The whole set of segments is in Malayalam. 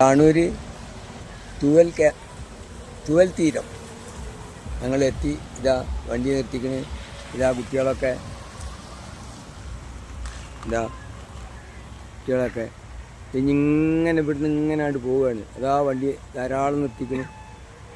താണൂർ തൂവൽ കേ തൂവൽ തീരം. ഞങ്ങൾ എത്തി ഇതാ വണ്ടി നിർത്തിക്കണ്. ഇതാ കുട്ടികളൊക്കെ ഇതാ കുട്ടികളൊക്കെ. ഇങ്ങനെ ഇവിടുന്ന് ഇങ്ങനെ അങ്ങോട്ട് പോവുകയാണ് അതാ വണ്ടി ധാരാളം നിർത്തിക്കണ്.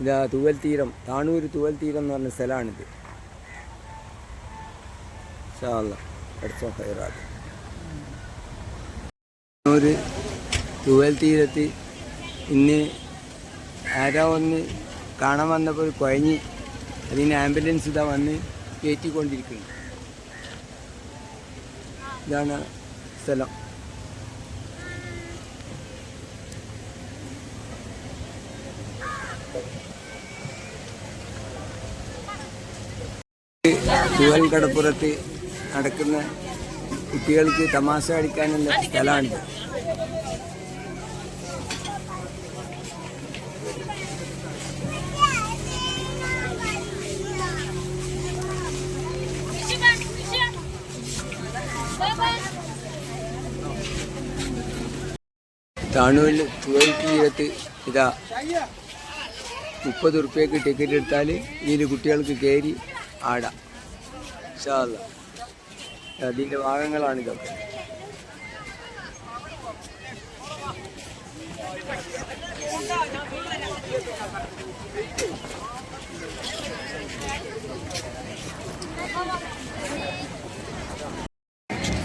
ഇതാ തൂവൽ തീരം താണൂർ തൂവൽ തീരം എന്ന് പറഞ്ഞ സ്ഥലമാണിത് ഷാള്ള താണൂർ തൂവൽ തീരത്ത് ഇന്ന് ആരോ ഒന്ന് കാണാൻ വന്നപ്പോൾ കുഴഞ്ഞ് അതിന് ആംബുലൻസ് ഇതാ വന്ന് കയറ്റിക്കൊണ്ടിരിക്കുന്നു. ഇതാണ് സ്ഥലം. ചുവൽ കടപ്പുറത്ത് നടക്കുന്ന കുട്ടികൾക്ക് തമാശ കളിക്കാനുള്ള സ്ഥലമാണിത് താണൂരിൽ ചുവൽ തീരത്ത് ഇതാ മുപ്പത് റുപ്യക്ക് ടിക്കറ്റ് എടുത്താൽ ഇതിൽ കുട്ടികൾക്ക് കയറി ആടാം. അതിന്റെ ഭാഗങ്ങളാണ് ഇതൊക്കെ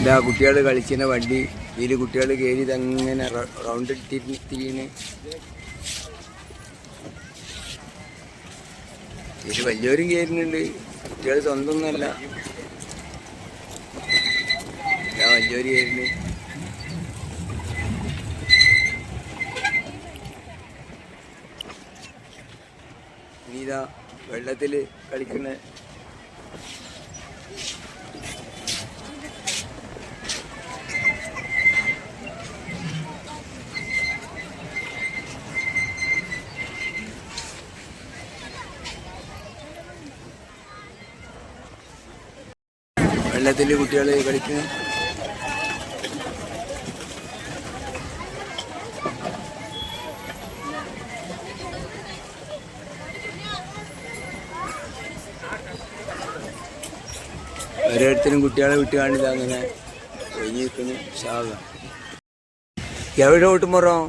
ഇതാ കുട്ടികൾ കളിക്കുന്ന വണ്ടി ഇതിൽ കുട്ടികൾ കയറി ഇതങ്ങനെ റൗണ്ട് തിരി തിരിയുന്നു ഇതിൽ വലിയവരും കയറുന്നുണ്ട് കുട്ടികൾ സ്വന്തം ഒന്നല്ല ഞാൻ വലിയവർ കയറുന്നു ഇനി ഇതാ വെള്ളത്തിൽ കളിക്കുന്ന വെള്ളത്തിൽ കുട്ടികൾ കളിക്കുന്നു ഓരോരുത്തരും കുട്ടികളെ വിട്ട് കാണില്ല അങ്ങനെ ഒഴിഞ്ഞു നിൽക്കുന്നു ഷാവ എവിടെ ഓട്ടുമുറം?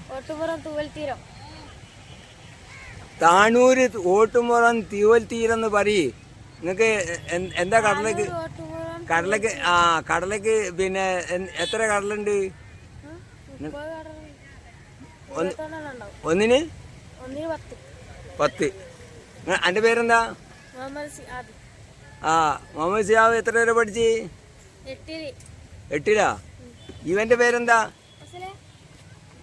തൂവൽ തീരം. താണൂര് ഓട്ടുമുറം തീവൽ തീരെന്ന് പറയ്. നിങ്ങക്ക് എന്താ കടലേക്ക് ഓട്ടുപുറം കടലേക്ക് ആ കടലക്ക് പിന്നെ എത്ര കടലുണ്ട്? ഒന്നിന്? പത്ത്. അന്റെ പേരെന്താ? ആ മുഹമ്മദ് സിയാവ് എത്ര വരെ പഠിച്ച്? എട്ടിൽ. ഇവന്റെ പേരെന്താ?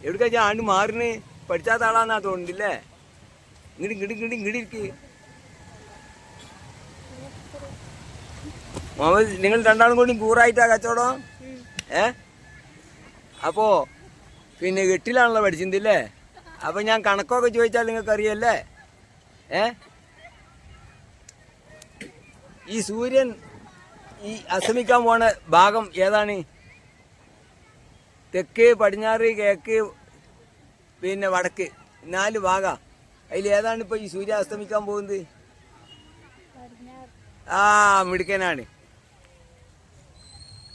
എവിടെ ഞാൻ ആണ്ട് മാറിന്? പഠിച്ചാത്ത ആളാന്നാ തോന്നുന്നില്ലേ ഇങ്ങോട്ട് ഇങ്ങോട്ട് ഇങ്ങോട്ട് ഇങ്ങോട്ട് ഇരിക്ക്. മുഹമ്മദ് നിങ്ങൾ രണ്ടാളും കൂടി കൂറായിട്ടാ കച്ചവടം? ഏ? അപ്പോ പിന്നെ എട്ടിലാണല്ലോ പഠിച്ചില്ലേ അപ്പൊ ഞാൻ കണക്കൊക്കെ ചോദിച്ചാൽ നിങ്ങൾക്ക് അറിയല്ലേ ഏ? ഈ സൂര്യൻ ഈ അസ്തമിക്കാൻ പോണ ഭാഗം ഏതാണ്? തെക്ക് പടിഞ്ഞാറ് കിഴക്ക് പിന്നെ വടക്ക്. നാല് ഭാഗ. അതിൽ ഏതാണ് ഇപ്പൊ ഈ സൂര്യ അസ്തമിക്കാൻ പോകുന്നത് ആ മിടുക്കനാണ്.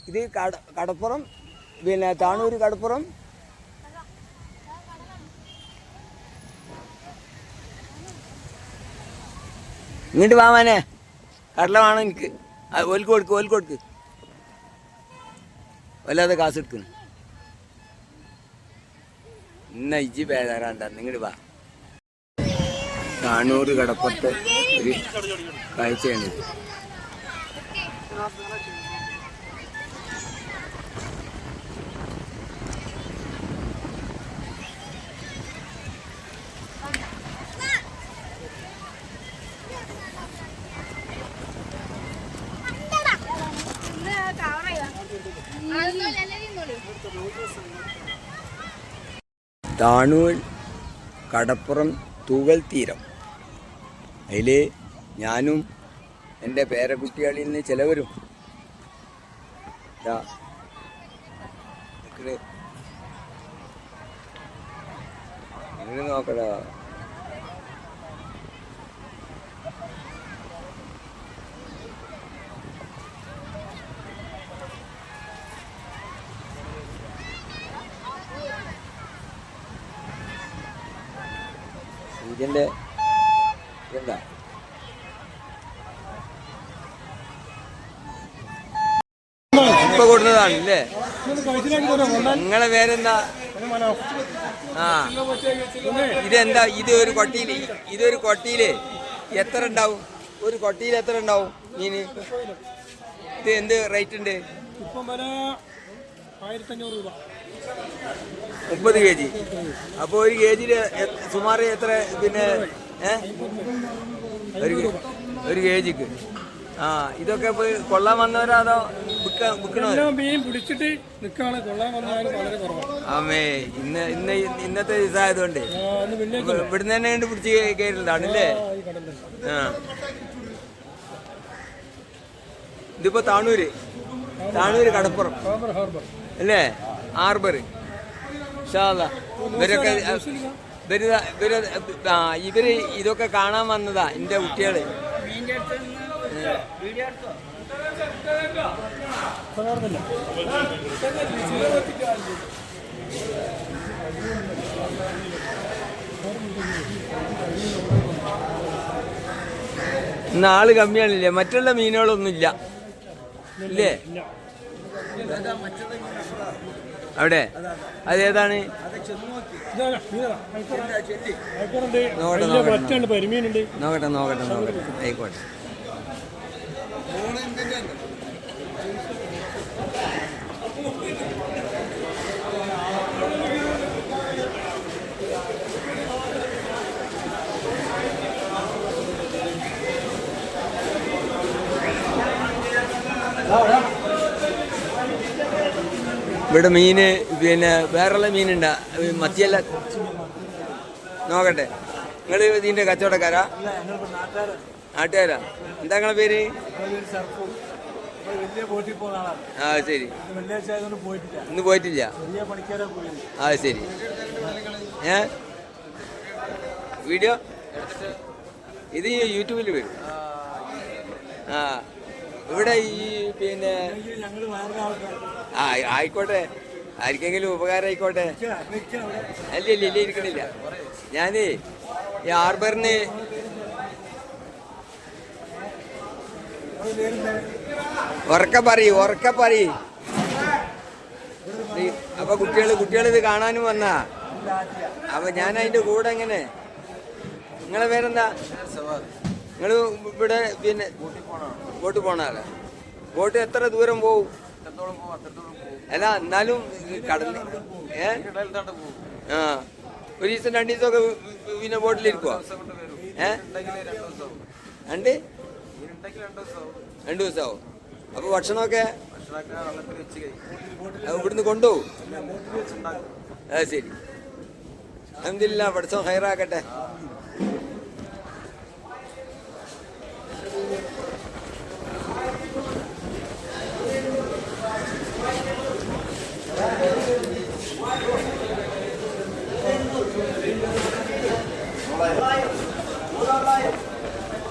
ഇത് കട കടപ്പുറം പിന്നെ താണൂര് കടപ്പുറം. ഇങ്ങോട്ട് വാമാനെ കടല വേണം എനിക്ക്. ഓൽക്ക് കൊടുക്ക് ഓൽക്ക് കൊടുക്ക്. വല്ലാതെ കാശ് എടുക്കുന്നു ഇന്ന ഇജ്ജി പേരാണ്ട നിങ്ങോട്ട് വാ. താണൂർ കടപ്പുറത്തെ ഒരു കാഴ്ചയാണിത്. താണൂർ കടപ്പുറം തൂവൽ തീരം അതിൽ ഞാനും എന്റെ പേരക്കുട്ടികളിൽ നിന്ന് ചിലവരും. ഇത് നോക്കടാ ഇതിന്റെ എന്താ? ഇപ്പൊ കൊടുത്തതാണ് അല്ലേ നിങ്ങളെ പേരെന്താ? ആ. ഇതെന്താ? ഇത് ഒരു കൊട്ടിയിൽ. ഇതൊരു കൊട്ടിയിൽ. എത്ര ഉണ്ടാവും? ഒരു കൊട്ടിയിൽ എത്ര ഉണ്ടാവും? മീന്? ഇത് എന്ത് റേറ്റ് ഉണ്ട്? ഇപ്പം വില രൂപ. മുപ്പത് കെ ജി. അപ്പോൾ ഒരു കെ ജിയിൽ സുമാർ എത്ര പിന്നെ ഒരു കെ- ഒരു കെ ജിക്ക്. ആ ഇതൊക്കെ ഇപ്പോൾ കൊള്ളാൻ വന്നവരാ അതോ പിടിച്ചിട്ട് അമ്മേ ഇന്ന് ഇന്ന് ഇന്നത്തെ ദിവസമായതുകൊണ്ട് ഇവിടുന്ന് തന്നെ കണ്ട് പിടിച്ച് കയറിണ്ടാണല്ലേ ആ ഇതിപ്പോ താണൂര്. താണൂര്. കടപ്പുറം. അല്ലേ? ഹാർബർ ഇൻഷാല്ലാ. ഇവരൊക്കെ ഇവർ ഇവർ ആ ഇവർ ഇതൊക്കെ കാണാൻ വന്നതാ എന്റെ കുട്ടികൾ. ഇന്ന് ആൾ കമ്മിയാണില്ലേ? മറ്റുള്ള മീനുകളൊന്നും ഇല്ല? ഇല്ലേ. ഇല്ല. അവിടെ? അതേതാണ് നോക്കട്ടെ നോക്കട്ടെ നോക്കട്ടെ. ആയിക്കോട്ടെ. ഇവിടെ മീന് പിന്നെ വേറെയുള്ള മീനുണ്ട. മത്തിയല്ല. നോക്കട്ടെ. നിങ്ങൾ ഇതിന്റെ കച്ചവടക്കാരാ? നാട്ടുകാരാ? എന്താ നിങ്ങളെ പേര്? ആ ശരി. ഇന്ന് പോയിട്ടില്ല. ആ ശരി. ഏ? വീഡിയോ? ഇത് യൂട്യൂബിൽ വരും. ആ. ഇവിടെ ഈ പിന്നെ ആ ആയിക്കോട്ടെ. ആർക്കെങ്കിലും ഉപകാരം ആയിക്കോട്ടെ അല്ല ഇല്ല ഇല്ല ഇരിക്കണില്ല. ഞാനേ ഈ ആർബറിന് ഉറക്ക പറയ് ഉറക്ക പറയ്. അപ്പൊ കുട്ടികൾ കുട്ടികൾ ഇത് കാണാനും വന്നാ? അപ്പൊ ഞാൻ അതിന്റെ കൂടെ എങ്ങനെ? നിങ്ങളെ പേരെന്താ? നിങ്ങൾ ഇവിടെ പിന്നെ ബോട്ട് പോണാല ബോട്ട് എത്ര ദൂരം പോവും? അല്ല എന്നാലും കടലിൽ ഏ? ആ. ഒരു ദിവസം രണ്ടു ദിവസമൊക്കെ പിന്നെ ബോട്ടിലിരിക്കുവോ? ഏ? രണ്ട് രണ്ട്? ദിവസമാവും. അപ്പൊ ഭക്ഷണമൊക്കെ? ഇവിടുന്ന് കൊണ്ടുപോകും. അത് ശരി. അഹമ്മദില്ല പഠിച്ചോ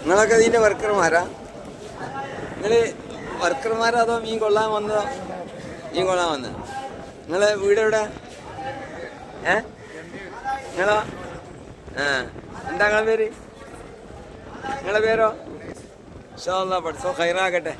നിങ്ങളൊക്കെ ഇതിന്റെ വർക്കർമാരാ? നിങ്ങൾ വർക്കർമാരാ അതോ മീൻ കൊള്ളാൻ വന്നതോ മീൻ കൊള്ളാൻ വന്ന? നിങ്ങളെ വീട് എവിടെ? ഏ? നിങ്ങളോ? ആ. എന്താ നിങ്ങളെ പേര്? നിങ്ങളെ പേരോ? ഷാ പഠിച്ചോ ഹൈറാകട്ടെ